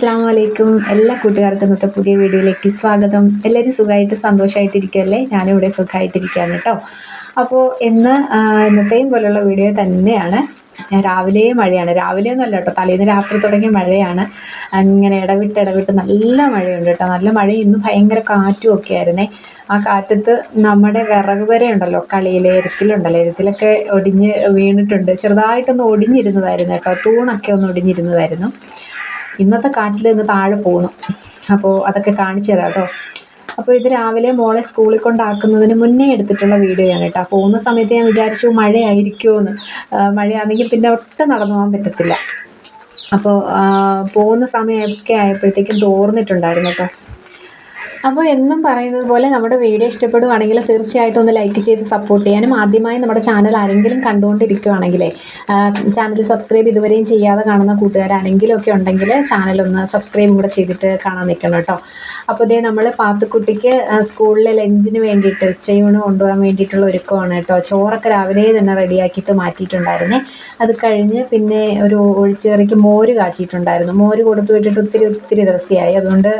അസ്സാം വലൈക്കും എല്ലാ കൂട്ടുകാർക്കും ഇന്നത്തെ പുതിയ വീഡിയോയിലേക്ക് സ്വാഗതം. എല്ലാവരും സുഖമായിട്ട് സന്തോഷമായിട്ടിരിക്കുമല്ലേ ഞാനിവിടെ സുഖമായിട്ടിരിക്കുകയാണ് കേട്ടോ. അപ്പോൾ ഇന്ന് ഇന്നത്തെയും പോലുള്ള വീഡിയോ തന്നെയാണ്. രാവിലെ മഴയാണ്. രാവിലെ ഒന്നുമല്ല കേട്ടോ. തലേന്ന് രാത്രി തുടങ്ങിയ മഴയാണ്. ഇങ്ങനെ ഇടവിട്ട് ഇടവിട്ട് നല്ല മഴയുണ്ട് കേട്ടോ. നല്ല മഴ ഇന്ന് ഭയങ്കര കാറ്റും ഒക്കെ ആയിരുന്നേ. ആ കാറ്റത്ത് നമ്മുടെ വിറക് വരെ ഉണ്ടല്ലോ. കളിയിൽ എരുത്തിലുണ്ടല്ലോ എരുത്തിലൊക്കെ ഒടിഞ്ഞ് വീണിട്ടുണ്ട്. ചെറുതായിട്ടൊന്ന് ഒടിഞ്ഞിരുന്നതായിരുന്നു കേട്ടോ. തൂണൊക്കെ ഒന്ന് ഒടിഞ്ഞിരുന്നതായിരുന്നു. ഇന്നത്തെ കാറ്റിൽ ഇന്ന് താഴെ പോകുന്നു അപ്പോൾ അതൊക്കെ കാണിച്ചു തരാം കേട്ടോ അപ്പോൾ ഇത് രാവിലെ മോളെ സ്കൂളിൽ കൊണ്ടാക്കുന്നതിന് മുന്നേ എടുത്തിട്ടുള്ള വീഡിയോയാണ് കേട്ടോ. പോകുന്ന സമയത്ത് ഞാൻ വിചാരിച്ചു മഴയായിരിക്കുമോ എന്ന് മഴയാണെങ്കിൽ പിന്നെ ഒട്ടും നടന്നു പോകാൻ പറ്റത്തില്ല. അപ്പോൾ പോകുന്ന സമയമൊക്കെ ആയപ്പോഴത്തേക്കും തോർന്നിട്ടുണ്ടായിരുന്നു കേട്ടോ അപ്പോൾ എന്നും പറയുന്നത് പോലെ നമ്മുടെ വീഡിയോ ഇഷ്ടപ്പെടുവാണെങ്കിൽ തീർച്ചയായിട്ടും ഒന്ന് ലൈക്ക് ചെയ്ത് സപ്പോർട്ട് ചെയ്യാനും ആദ്യമായി നമ്മുടെ ചാനൽ ആരെങ്കിലും കണ്ടുകൊണ്ടിരിക്കുകയാണെങ്കിലേ ചാനൽ സബ്സ്ക്രൈബ് ഇതുവരെയും ചെയ്യാതെ കാണുന്ന കൂട്ടുകാരാണെങ്കിലും ഒക്കെ ഉണ്ടെങ്കിൽ ചാനൽ ഒന്ന് സബ്സ്ക്രൈബ് കൂടെ ചെയ്തിട്ട് കാണാൻ നിൽക്കണം കേട്ടോ. അപ്പോൾ ഇതേ നമ്മൾ പാത്തുക്കുട്ടിക്ക് സ്കൂളിലെ ലഞ്ചിന് വേണ്ടിയിട്ട് ഉച്ചയൂണ് കൊണ്ടുപോകാൻ വേണ്ടിയിട്ടുള്ള ഒരുക്കമാണ് കേട്ടോ. ചോറൊക്കെ രാവിലെ തന്നെ റെഡിയാക്കിയിട്ട് മാറ്റിയിട്ടുണ്ടായിരുന്നേ. അത് കഴിഞ്ഞ് പിന്നെ ഒരു ഒഴിച്ചുകറിക്ക് മോര് കാച്ചിയിട്ടുണ്ടായിരുന്നു. മോര് കൊടുത്തു വിട്ടിട്ട് ഒത്തിരി ഒത്തിരി ദിവസമായി അതുകൊണ്ട്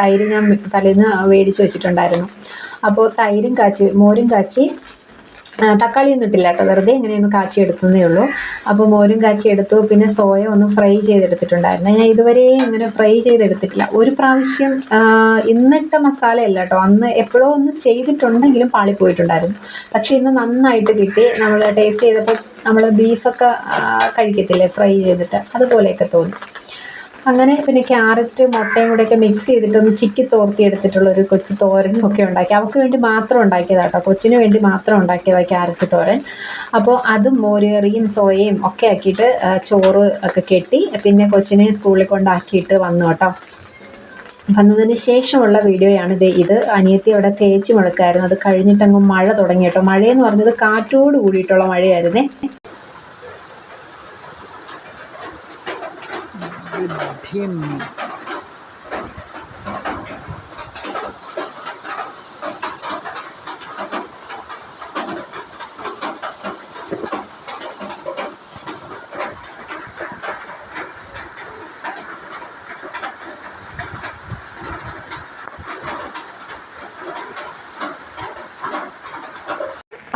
തൈര് ഞാൻ തലേന്ന് മേടിച്ച് വെച്ചിട്ടുണ്ടായിരുന്നു. അപ്പോൾ തൈരും കാച്ചി മോരും കാച്ചി തക്കാളിയൊന്നും ഇട്ടില്ല കേട്ടോ. വെറുതെ ഇങ്ങനെയൊന്ന് കാച്ചി എടുത്തതേ ഉള്ളൂ. അപ്പോൾ മോരും കാച്ചി എടുത്തു. പിന്നെ സോയ ഒന്ന് ഫ്രൈ ചെയ്തെടുത്തിട്ടുണ്ടായിരുന്നു. ഞാൻ ഇതുവരെ ഇങ്ങനെ ഫ്രൈ ചെയ്തെടുത്തിട്ടില്ല. ഒരു പ്രാവശ്യം ഇന്നിട്ട മസാലയല്ല കേട്ടോ. അന്ന് എപ്പോഴോ ഒന്ന് ചെയ്തിട്ടുണ്ടെങ്കിലും പാളിപ്പോയിട്ടുണ്ടായിരുന്നു. പക്ഷേ ഇന്ന് നന്നായിട്ട് കിട്ടി. നമ്മൾ ടേസ്റ്റ് ചെയ്തപ്പോൾ നമ്മൾ ബീഫൊക്കെ കഴിക്കത്തില്ലേ? ഫ്രൈ ചെയ്തിട്ട്. അതുപോലെയൊക്കെ തോന്നി. അങ്ങനെ പിന്നെ ക്യാരറ്റ് മുട്ടയും കൂടെയൊക്കെ മിക്സ് ചെയ്തിട്ടൊന്ന് ചിക്കി തോർത്തി എടുത്തിട്ടുള്ള ഒരു കൊച്ചു തോരനും ഒക്കെ ഉണ്ടാക്കി. അവൾക്ക് വേണ്ടി മാത്രം ഉണ്ടാക്കിയതാണ് കേട്ടോ കൊച്ചിന് വേണ്ടി മാത്രം ഉണ്ടാക്കിയതാണ് ക്യാരറ്റ് തോരൻ. അപ്പോൾ അതും മോരുകറിയും സോയയും ഒക്കെ ആക്കിയിട്ട് ചോറ് ഒക്കെ കെട്ടി പിന്നെ കൊച്ചിനെ സ്കൂളിൽ കൊണ്ടാക്കിയിട്ട് വന്നു കേട്ടോ വന്നതിന് ശേഷമുള്ള വീഡിയോയാണ് ഇത് ഇത്. അനിയത്തി അവിടെ തേച്ച് മുഴക്കായിരുന്നു അത് കഴിഞ്ഞിട്ടങ്ങ് മഴ തുടങ്ങി കേട്ടോ മഴയെന്ന് പറഞ്ഞത് കാറ്റോട് കൂടിയിട്ടുള്ള മഴയായിരുന്നേ. game.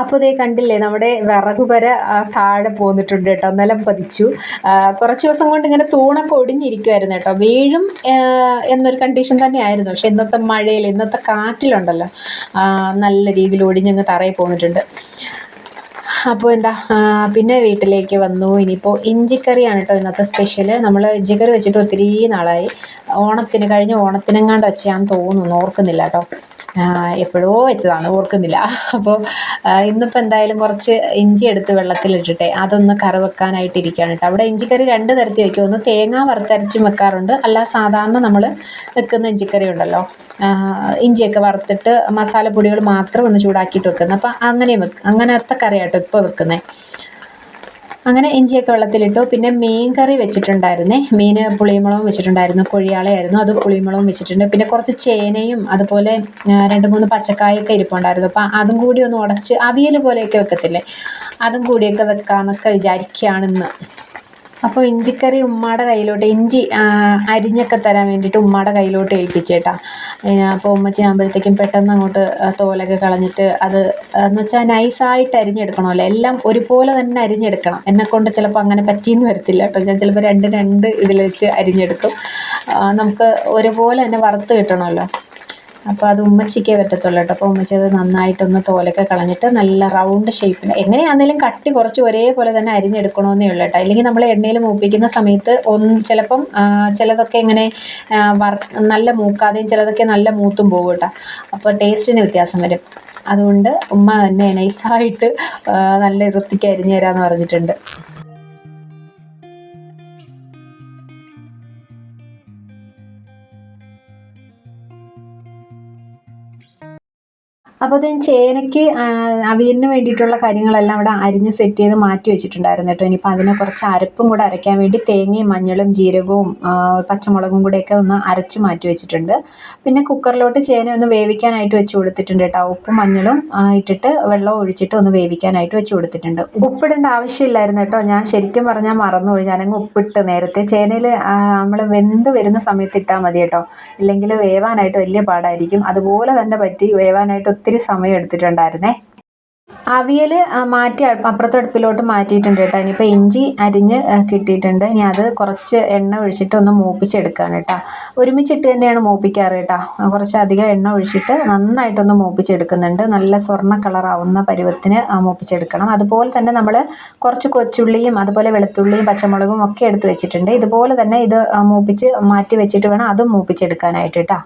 അപ്പോൾ ഇതേ കണ്ടില്ലേ നമ്മുടെ വിറക് വര താഴെ പോന്നിട്ടുണ്ട് കേട്ടോ നിലം പതിച്ചു. കുറച്ച് ദിവസം കൊണ്ട് ഇങ്ങനെ തൂണൊക്കെ ഒടിഞ്ഞിരിക്കുമായിരുന്നു കേട്ടോ. വീഴും എന്നൊരു കണ്ടീഷൻ തന്നെയായിരുന്നു. പക്ഷെ ഇന്നത്തെ മഴയിൽ ഇന്നത്തെ കാറ്റിലുണ്ടല്ലോ. നല്ല രീതിയിൽ ഒടിഞ്ഞങ്ങ് തറയിൽ പോന്നിട്ടുണ്ട്. അപ്പോൾ എന്താ പിന്നെ വീട്ടിലേക്ക് വന്നു. ഇനിയിപ്പോൾ ഇഞ്ചിക്കറിയാണ് കേട്ടോ ഇന്നത്തെ സ്പെഷ്യൽ നമ്മൾ ഇഞ്ചിക്കറി വെച്ചിട്ട് ഒത്തിരി നാളായി. ഓണത്തിന് കഴിഞ്ഞ ഓണത്തിനെങ്ങാണ്ട് വെച്ചാന്ന് തോന്നുന്നു. ഓർക്കുന്നില്ല കേട്ടോ. എപ്പോഴോ വെച്ചതാണ് ഓർക്കുന്നില്ല. അപ്പോൾ ഇന്നിപ്പോൾ എന്തായാലും കുറച്ച് ഇഞ്ചി എടുത്ത് വെള്ളത്തിലിട്ടിട്ടെ അതൊന്ന് കറി വെക്കാനായിട്ട് ഇരിക്കുകയാണ് കേട്ടോ അവിടെ ഇഞ്ചിക്കറി രണ്ട് തരത്തിൽ വയ്ക്കും ഒന്ന് തേങ്ങ വറുത്തരച്ചും വെക്കാറുണ്ട്. അല്ല സാധാരണ നമ്മൾ വെക്കുന്ന ഇഞ്ചിക്കറി ഉണ്ടല്ലോ. ഇഞ്ചിയൊക്കെ വറുത്തിട്ട് മസാലപ്പൊടികൾ മാത്രം ഒന്ന് ചൂടാക്കിയിട്ട് വെക്കുന്നത് അപ്പോൾ അങ്ങനെ വെക്കും അങ്ങനത്തെ കറിയാട്ടോ ഇപ്പോൾ വെക്കുന്നത് അങ്ങനെ ഇഞ്ചിയൊക്കെ വെള്ളത്തിലിട്ടു. പിന്നെ മീൻ കറി വെച്ചിട്ടുണ്ടായിരുന്നേ. മീൻ പുളിമുളകും വെച്ചിട്ടുണ്ടായിരുന്നു. കൊഴിയാളയായിരുന്നു. അത് പുളിമുളകും വെച്ചിട്ടുണ്ട്. പിന്നെ കുറച്ച് ചേനയും അതുപോലെ രണ്ട് മൂന്ന് പച്ചക്കായൊക്കെ ഇരിപ്പുണ്ടായിരുന്നു. അപ്പം അതും കൂടി ഒന്ന് ഉടച്ച് അവിയൽ പോലെയൊക്കെ വെക്കത്തില്ലേ? അതും കൂടിയൊക്കെ വെക്കാമെന്നൊക്കെ വിചാരിക്കുകയാണ് ഇന്ന് അപ്പോൾ ഇഞ്ചിക്കറി ഉമ്മാടെ കയ്യിലോട്ട് ഇഞ്ചി അരിഞ്ഞൊക്കെ തരാൻ വേണ്ടിയിട്ട് ഉമ്മാടെ കയ്യിലോട്ട് ഏൽപ്പിച്ചേട്ടാ അപ്പോൾ ഉമ്മച്ചി ആകുമ്പോഴത്തേക്കും പെട്ടെന്ന് അങ്ങോട്ട് തോലൊക്കെ കളഞ്ഞിട്ട് അത് എന്ന് വെച്ചാൽ നൈസായിട്ട് അരിഞ്ഞെടുക്കണമല്ലോ. എല്ലാം ഒരുപോലെ തന്നെ അരിഞ്ഞെടുക്കണം. എന്നെക്കൊണ്ട് ചിലപ്പോൾ അങ്ങനെ പറ്റിയെന്ന് വരത്തില്ല കേട്ടോ. ഞാൻ ചിലപ്പോൾ രണ്ട് രണ്ട് ഇതിൽ വെച്ച് അരിഞ്ഞെടുക്കും. നമുക്ക് ഒരുപോലെ തന്നെ വറുത്ത് കിട്ടണമല്ലോ. അപ്പോൾ അത് ഉമ്മച്ചിക്കേ പറ്റത്തുള്ളൂ കേട്ടോ. അപ്പോൾ ഉമ്മച്ചി അത് നന്നായിട്ടൊന്ന് തോലൊക്കെ കളഞ്ഞിട്ട് നല്ല റൗണ്ട് ഷേപ്പിൽ എങ്ങനെയാണെങ്കിലും കട്ടി കുറച്ച് ഒരേപോലെ തന്നെ അരിഞ്ഞെടുക്കണമെന്നേ ഉള്ളൂ കേട്ടോ. അല്ലെങ്കിൽ നമ്മൾ എണ്ണയിൽ മൂപ്പിക്കുന്ന സമയത്ത് ഒന്ന് ചിലപ്പം ചിലതൊക്കെ ഇങ്ങനെ വർ നല്ല മൂക്കാതെയും ചിലതൊക്കെ നല്ല മൂത്തും പോകും കേട്ടോ. അപ്പോൾ ടേസ്റ്റിന് വ്യത്യാസം വരും. അതുകൊണ്ട് ഉമ്മ തന്നെ നൈസായിട്ട് നല്ല വൃത്തിക്ക് അരിഞ്ഞു തരാമെന്ന് പറഞ്ഞിട്ടുണ്ട്. അപ്പോൾ അത് ചേനയ്ക്ക് അവിയലിന് വേണ്ടിയിട്ടുള്ള കാര്യങ്ങളെല്ലാം അവിടെ അരിഞ്ഞ് സെറ്റ് ചെയ്ത് മാറ്റി വെച്ചിട്ടുണ്ടായിരുന്നു കേട്ടോ. ഇനിയിപ്പോൾ അതിനെ കുറച്ച് അരപ്പും കൂടെ അരയ്ക്കാൻ വേണ്ടി തേങ്ങയും മഞ്ഞളും ജീരകവും പച്ചമുളകും കൂടെയൊക്കെ ഒന്ന് അരച്ച് മാറ്റി വെച്ചിട്ടുണ്ട്. പിന്നെ കുക്കറിലോട്ട് ചേന ഒന്ന് വേവിക്കാനായിട്ട് വെച്ച് കൊടുത്തിട്ടുണ്ട് കേട്ടോ. ഉപ്പും മഞ്ഞളും ഇട്ടിട്ട് വെള്ളം ഒഴിച്ചിട്ട് ഒന്ന് വേവിക്കാനായിട്ട് വെച്ച് കൊടുത്തിട്ടുണ്ട്. ഉപ്പിടേണ്ട ആവശ്യമില്ലായിരുന്നു കേട്ടോ. ഞാൻ ശരിക്കും പറഞ്ഞാൽ മറന്നുപോയി. ഞാനങ്ങ് ഉപ്പിട്ട് നേരത്തെ ചേനയിൽ നമ്മൾ വെന്ത് വരുന്ന സമയത്ത് ഇട്ടാൽ മതി കേട്ടോ. ഇല്ലെങ്കിൽ വേവാനായിട്ട് വലിയ പാടായിരിക്കും. അതുപോലെ തന്നെ പറ്റി വേവാനായിട്ട് ഒത്തിരി സമയം എടുത്തിട്ടുണ്ടായിരുന്നേ. അവിയൽ മാറ്റി അപ്പുറത്തെ അടുപ്പിലോട്ട് മാറ്റിയിട്ടുണ്ട് കേട്ടോ. ഇനിയിപ്പോൾ ഇഞ്ചി അരിഞ്ഞ് കിട്ടിയിട്ടുണ്ട്. ഇനി അത് കുറച്ച് എണ്ണ ഒഴിച്ചിട്ട് ഒന്ന് മൂപ്പിച്ചെടുക്കുകയാണ് കേട്ടോ. ഒരുമിച്ചിട്ട് തന്നെയാണ് മൂപ്പിക്കാറ് കേട്ടോ. കുറച്ച് അധികം എണ്ണ ഒഴിച്ചിട്ട് നന്നായിട്ടൊന്ന് മൂപ്പിച്ചെടുക്കുന്നുണ്ട്. നല്ല സ്വർണ കളറാവുന്ന പരുവത്തിന് മൂപ്പിച്ചെടുക്കണം. അതുപോലെ തന്നെ നമ്മൾ കുറച്ച് കൊച്ചുള്ളിയും അതുപോലെ വെളുത്തുള്ളിയും പച്ചമുളകും ഒക്കെ എടുത്ത് വെച്ചിട്ടുണ്ട്. ഇതുപോലെ തന്നെ ഇത് മൂപ്പിച്ച് മാറ്റി വെച്ചിട്ട് വേണം അതും മൂപ്പിച്ചെടുക്കാനായിട്ട് കേട്ടോ.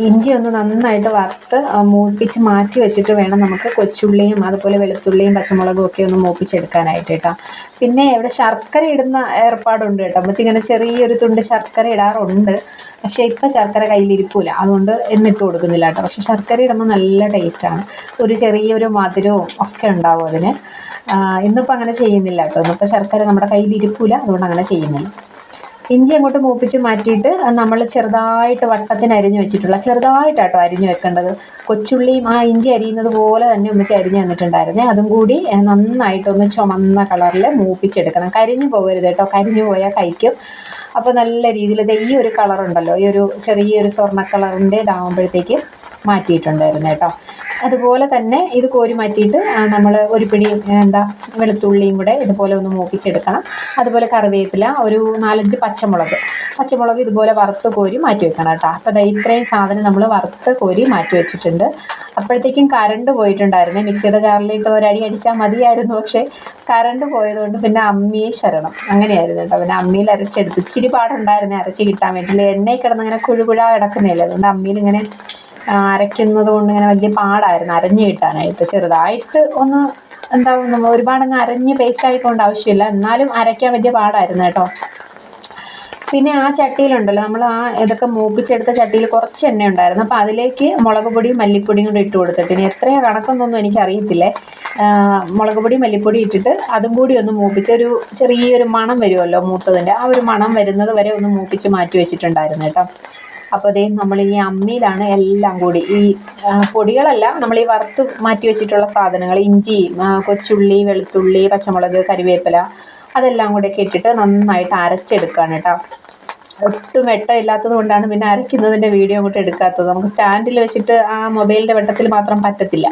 ഇഞ്ചി ഒന്ന് നന്നായിട്ട് വറുത്ത് മൂപ്പിച്ച് മാറ്റി വെച്ചിട്ട് വേണം നമുക്ക് കൊച്ചുള്ളിയും അതുപോലെ വെളുത്തുള്ളിയും പച്ചമുളകും ഒക്കെ ഒന്ന് മൂപ്പിച്ചെടുക്കാനായിട്ട് കേട്ടോ പിന്നെ ഇവിടെ ശർക്കര ഇടുന്ന ഏർപ്പാടുണ്ട് കേട്ടോ അമ്മച്ചി ഇങ്ങനെ ചെറിയൊരു തുണ്ട് ശർക്കര ഇടാറുണ്ട്. പക്ഷേ ഇപ്പം ശർക്കര കയ്യിലിരിപ്പില്ല അതുകൊണ്ട് എന്നിട്ട് കൊടുക്കുന്നില്ല കേട്ടോ പക്ഷെ ശർക്കര ഇടുമ്പോൾ നല്ല ടേസ്റ്റാണ് ഒരു ചെറിയൊരു മധുരവും ഒക്കെ ഉണ്ടാവും അതിന്. ഇന്നിപ്പോൾ അങ്ങനെ ചെയ്യുന്നില്ല കേട്ടോ ഇന്നിപ്പോൾ ശർക്കര നമ്മുടെ കയ്യിലിരിപ്പില്ല അതുകൊണ്ട് അങ്ങനെ ചെയ്യുന്നില്ല. ഇഞ്ചി അങ്ങോട്ട് മൂപ്പിച്ച് മാറ്റിയിട്ട് നമ്മൾ ചെറുതായിട്ട് വട്ടത്തിന് അരിഞ്ഞു വെച്ചിട്ടുള്ള ചെറുതായിട്ടാട്ടോ അരിഞ്ഞു വെക്കേണ്ടത്. കൊച്ചുള്ളിയും ആ ഇഞ്ചി അരിയുന്നത് പോലെ തന്നെ ഉമ്മച്ചി അരിഞ്ഞു തന്നിട്ടുണ്ടായിരുന്നേ. അതും കൂടി നന്നായിട്ടൊന്ന് ചുമന്ന കളറിൽ മൂപ്പിച്ചെടുക്കണം. കരിഞ്ഞു പോകരുത് കേട്ടോ. കരിഞ്ഞു പോയാൽ കഴിക്കും. അപ്പോൾ നല്ല രീതിയിൽ ഈ ഒരു കളറുണ്ടല്ലോ. ഈ ഒരു ചെറിയൊരു സ്വർണ കളറിന്റെ ഇതാകുമ്പോഴത്തേക്ക് മാറ്റിയിട്ടുണ്ടായിരുന്നു കേട്ടോ. അതുപോലെ തന്നെ ഇത് കോരി മാറ്റിയിട്ട് നമ്മൾ ഒരു പിടി എന്താ വെളുത്തുള്ളിയും കൂടെ ഇതുപോലെ ഒന്ന് മൂപ്പിച്ചെടുക്കണം. അതുപോലെ കറിവേപ്പില ഒരു നാലഞ്ച് പച്ചമുളക്. പച്ചമുളക് ഇതുപോലെ വറുത്ത് കോരി മാറ്റി വെക്കണം കേട്ടോ. അപ്പോൾ ഇത്രയും സാധനം നമ്മൾ വറുത്ത് കോരി മാറ്റി വെച്ചിട്ടുണ്ട്. അപ്പോഴത്തേക്കും കറണ്ട് പോയിട്ടുണ്ടായിരുന്നേ. മിക്സിയുടെ ജാറിലിട്ട് ഒരടി അടിച്ചാൽ മതിയായിരുന്നു. പക്ഷേ കറണ്ട് പോയതുകൊണ്ട് പിന്നെ അമ്മിയെ ശരണം. അങ്ങനെയായിരുന്നു കേട്ടോ. പിന്നെ അമ്മിയിൽ അരച്ചെടുത്ത്. ഇച്ചിരി പാടുണ്ടായിരുന്നേ അരച്ച് കിട്ടാൻ വേണ്ടി എണ്ണയിൽ കിടന്ന് ഇങ്ങനെ കുഴുകുഴ കിടക്കുന്നില്ല. അതുകൊണ്ട് അമ്മിയിൽ ഇങ്ങനെ അരയ്ക്കുന്നത് കൊണ്ട് ഇങ്ങനെ വലിയ പാടായിരുന്നു. അരഞ്ഞു കിട്ടാനായിട്ട് ചെറുതായിട്ട് ഒന്ന് എന്താ ഒരുപാടങ്ങ് അരഞ്ഞ് പേസ്റ്റ് ആയിക്കൊണ്ട് ആവശ്യമില്ല. എന്നാലും അരയ്ക്കാൻ വലിയ പാടായിരുന്നു കേട്ടോ. പിന്നെ ആ ചട്ടിയിലുണ്ടല്ലോ നമ്മൾ ആ ഇതൊക്കെ മൂപ്പിച്ചെടുത്ത ചട്ടിയിൽ കുറച്ച് എണ്ണ ഉണ്ടായിരുന്നു. അപ്പോൾ അതിലേക്ക് മുളക് പൊടിയും മല്ലിപ്പൊടിയും കൂടി ഇട്ട് കൊടുത്തിട്ട് ഇനി എത്രയാ കണക്കൊന്നൊന്നും എനിക്കറിയത്തില്ലേ മുളക് പൊടി മല്ലിപ്പൊടി ഇട്ടിട്ട് അതും കൂടി ഒന്ന് മൂപ്പിച്ച് ഒരു ചെറിയൊരു മണം വരുമല്ലോ മൂത്തതിന്റെ. ആ ഒരു മണം വരുന്നത് വരെ ഒന്ന് മൂപ്പിച്ച് മാറ്റി വെച്ചിട്ടുണ്ടായിരുന്നു കേട്ടോ. അപ്പോൾ അതേ നമ്മൾ ഈ അമ്മിയിലാണ് എല്ലാം കൂടി. ഈ പൊടികളെല്ലാം നമ്മൾ ഈ വറുത്ത് മാറ്റി വെച്ചിട്ടുള്ള സാധനങ്ങൾ ഇഞ്ചി കൊച്ചുള്ളി വെളുത്തുള്ളി പച്ചമുളക് കരിവേപ്പില അതെല്ലാം കൂടെ ഒക്കെ ഇട്ടിട്ട് നന്നായിട്ട് അരച്ചെടുക്കുകയാണ് കേട്ടോ. ഒട്ടും വെട്ടം ഇല്ലാത്തത് കൊണ്ടാണ് പിന്നെ അരയ്ക്കുന്നതിന്റെ വീഡിയോ അങ്ങോട്ട് എടുക്കാത്തത്. നമുക്ക് സ്റ്റാൻഡിൽ വെച്ചിട്ട് ആ മൊബൈലിന്റെ വെട്ടത്തിൽ മാത്രം പറ്റത്തില്ല.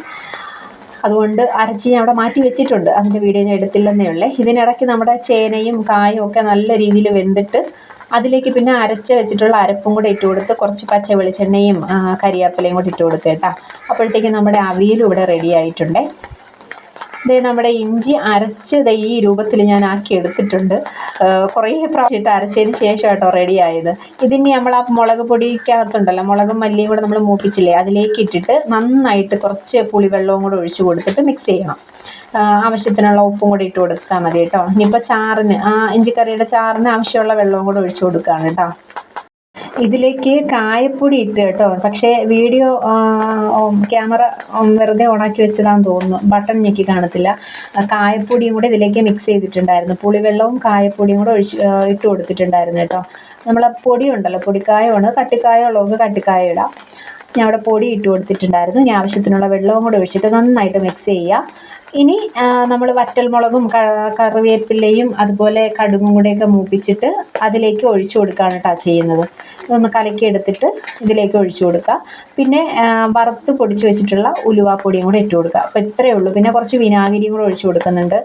അതുകൊണ്ട് അരച്ച് ഞാൻ അവിടെ മാറ്റി വെച്ചിട്ടുണ്ട്. അതിന്റെ വീഡിയോ ഞാൻ എടുത്തില്ലെന്നേ ഉള്ളേ. ഇതിനിടയ്ക്ക് നമ്മുടെ ചേനയും കായും ഒക്കെ നല്ല രീതിയിൽ വെന്തിട്ട് അതിലേക്ക് പിന്നെ അരച്ച് വെച്ചിട്ടുള്ള അരപ്പും കൂടെ ഇട്ട് കൊടുത്ത് കുറച്ച് പച്ച വെളിച്ചെണ്ണയും കറിവേപ്പിലയും കൂടി ഇട്ട് കൊടുത്ത് കേട്ടോ. അപ്പോഴത്തേക്കും നമ്മുടെ അവിയലും ഇവിടെ റെഡി ആയിട്ടുണ്ടേ. ദേ നമ്മുടെ ഇഞ്ചി അരച്ചത് ഈ രൂപത്തിൽ ഞാൻ ആക്കി എടുത്തിട്ടുണ്ട്. കുറേ പ്രാവശ്യം ഇട്ട് അരച്ചതിന് ശേഷം കേട്ടോ റെഡി ആയത്. ഇതിനി നമ്മൾ ആ മുളക് പൊടിക്കകത്തുണ്ടല്ലോ മുളകും മല്ലിയും കൂടെ നമ്മൾ മൂപ്പിച്ചില്ലേ അതിലേക്ക് ഇട്ടിട്ട് നന്നായിട്ട് കുറച്ച് പുളിവെള്ളവും കൂടെ ഒഴിച്ച് കൊടുത്തിട്ട് മിക്സ് ചെയ്യണം. ആവശ്യത്തിനുള്ള ഉപ്പും കൂടി ഇട്ട് കൊടുത്താൽ മതി കേട്ടോ. ഇനിയിപ്പോൾ ചാറിന് ആ ഇഞ്ചിക്കറിയുടെ ചാറിന് ആവശ്യമുള്ള വെള്ളവും കൂടെ ഒഴിച്ച് കൊടുക്കുകയാണ് കേട്ടോ. ഇതിലേക്ക് കായപ്പൊടി ഇട്ട് കേട്ടോ. പക്ഷേ വീഡിയോ ക്യാമറ വെറുതെ ഓണാക്കി വെച്ചതാന്ന് തോന്നുന്നു. ബട്ടൺ ഞെക്കി കാണത്തില്ല. കായപ്പൊടിയും കൂടെ ഇതിലേക്ക് മിക്സ് ചെയ്തിട്ടുണ്ടായിരുന്നു. പുളിവെള്ളവും കായപ്പൊടിയും കൂടെ ഒഴിച്ച് ഇട്ട് കൊടുത്തിട്ടുണ്ടായിരുന്നു കേട്ടോ. നമ്മൾ പൊടി ഉണ്ടല്ലോ പൊടിക്കായമാണ് കട്ടിക്കായ ഉള്ളവർക്ക് കട്ടിക്കായ ഇടാം. ഞാൻ അവിടെ പൊടി ഇട്ട് കൊടുത്തിട്ടുണ്ടായിരുന്നു. ഞാൻ ആവശ്യത്തിനുള്ള വെള്ളവും കൂടെ ഒഴിച്ചിട്ട് നന്നായിട്ട് മിക്സ് ചെയ്യുക. ഇനി നമ്മൾ വറ്റൽമുളകും കറിവേപ്പിലയും അതുപോലെ കടുകും കൂടെയൊക്കെ മൂപ്പിച്ചിട്ട് അതിലേക്ക് ഒഴിച്ചു കൊടുക്കുകയാണ് കേട്ടോ ചെയ്യുന്നത്. ഒന്ന് കലക്കി എടുത്തിട്ട് ഇതിലേക്ക് ഒഴിച്ചു കൊടുക്കുക. പിന്നെ വറുത്ത് പൊടിച്ച് വെച്ചിട്ടുള്ള ഉലുവാപ്പൊടിയും കൂടെ ഇട്ട് കൊടുക്കുക. അപ്പോൾ ഇത്രയേ ഉള്ളൂ. പിന്നെ കുറച്ച് വിനാഗിരിയും കൂടെ ഒഴിച്ചു കൊടുക്കുന്നുണ്ട്.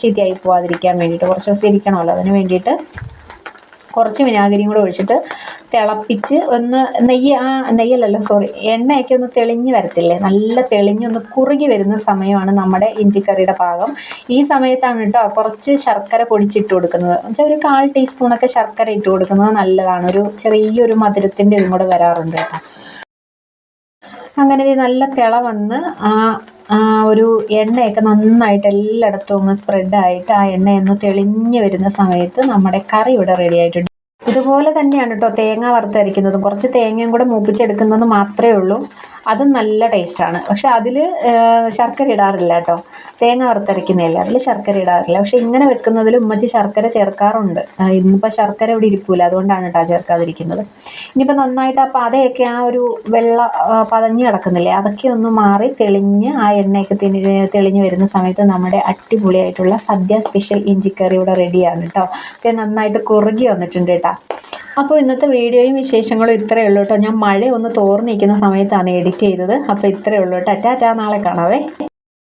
ചീത്തയായി പോവാതിരിക്കാൻ വേണ്ടിയിട്ട്. കുറച്ച് ദിവസം ഇരിക്കണമല്ലോ. അതിന് വേണ്ടിയിട്ട് കുറച്ച് വിനാഗിരിയും കൂടെ ഒഴിച്ചിട്ട് തിളപ്പിച്ച് ഒന്ന് നെയ്യ് ആ നെയ്യല്ലല്ലോ സോറി എണ്ണയൊക്കെ ഒന്ന് തെളിഞ്ഞ് വരത്തില്ലേ? നല്ല തെളിഞ്ഞൊന്ന് കുറുകി വരുന്ന സമയമാണ് നമ്മുടെ ഇഞ്ചിക്കറിയുടെ പാകം. ഈ സമയത്താണ് കേട്ടോ കുറച്ച് ശർക്കര പൊടിച്ചിട്ട് കൊടുക്കുന്നത്. എന്നുവെച്ചാൽ ഒരു കാൽ ടീസ്പൂണൊക്കെ ശർക്കര ഇട്ട് കൊടുക്കുന്നത് നല്ലതാണ്. ഒരു ചെറിയൊരു മധുരത്തിന്റെ ഇതും കൂടെ വരാറുണ്ട് കേട്ടോ. അങ്ങനെ നല്ല തിള വന്ന് ആ ആ ഒരു എണ്ണയൊക്കെ നന്നായിട്ട് എല്ലായിടത്തും ഒന്ന് സ്പ്രെഡായിട്ട് ആ എണ്ണയൊന്ന് തെളിഞ്ഞു വരുന്ന സമയത്ത് നമ്മുടെ കറി ഇവിടെ റെഡി ആയിട്ടുണ്ട്. ഇതുപോലെ തന്നെയാണ് കേട്ടോ തേങ്ങ വറുത്തരയ്ക്കുന്നതും കുറച്ച് തേങ്ങയും കൂടെ മൂപ്പിച്ചെടുക്കുന്നത് മാത്രമേ ഉള്ളൂ. അതും നല്ല ടേസ്റ്റാണ് പക്ഷെ അതിൽ ശർക്കര ഇടാറില്ല കേട്ടോ. തേങ്ങ വറുത്തരയ്ക്കുന്നില്ല അതിൽ ശർക്കര ഇടാറില്ല. പക്ഷെ ഇങ്ങനെ വെക്കുന്നതിൽ ഉമ്മച്ചി ശർക്കര ചേർക്കാറുണ്ട്. ഇന്നിപ്പോൾ ശർക്കര ഇവിടെ ഇരിപ്പില്ല അതുകൊണ്ടാണ് കേട്ടോ ചേർക്കാതിരിക്കുന്നത്. ഇനിയിപ്പോൾ നന്നായിട്ട് ആ പതയൊക്കെ ആ ഒരു വെള്ള പതഞ്ഞ് കിടക്കുന്നില്ലേ? അതൊക്കെ ഒന്ന് മാറി തെളിഞ്ഞ് ആ എണ്ണയൊക്കെ തെളി തെളിഞ്ഞ് വരുന്ന സമയത്ത് നമ്മുടെ അടിപൊളിയായിട്ടുള്ള സദ്യ സ്പെഷ്യൽ ഇഞ്ചിക്കറി ഇവിടെ റെഡിയാണ് കേട്ടോ ഒക്കെ നന്നായിട്ട് കുറുകി വന്നിട്ടുണ്ട് കേട്ടോ അപ്പോൾ ഇന്നത്തെ വീഡിയോയും വിശേഷങ്ങളും ഇത്രയേ ഉള്ളൂ കേട്ടോ. ഞാൻ മഴ ഒന്ന് തോർന്നിരിക്കുന്ന സമയത്താണ് എഡിറ്റ് ചെയ്തത്. അപ്പോൾ ഇത്രയേ ഉള്ളൂ കേട്ടോ. ടാറ്റാ നാളെ കാണാവേ.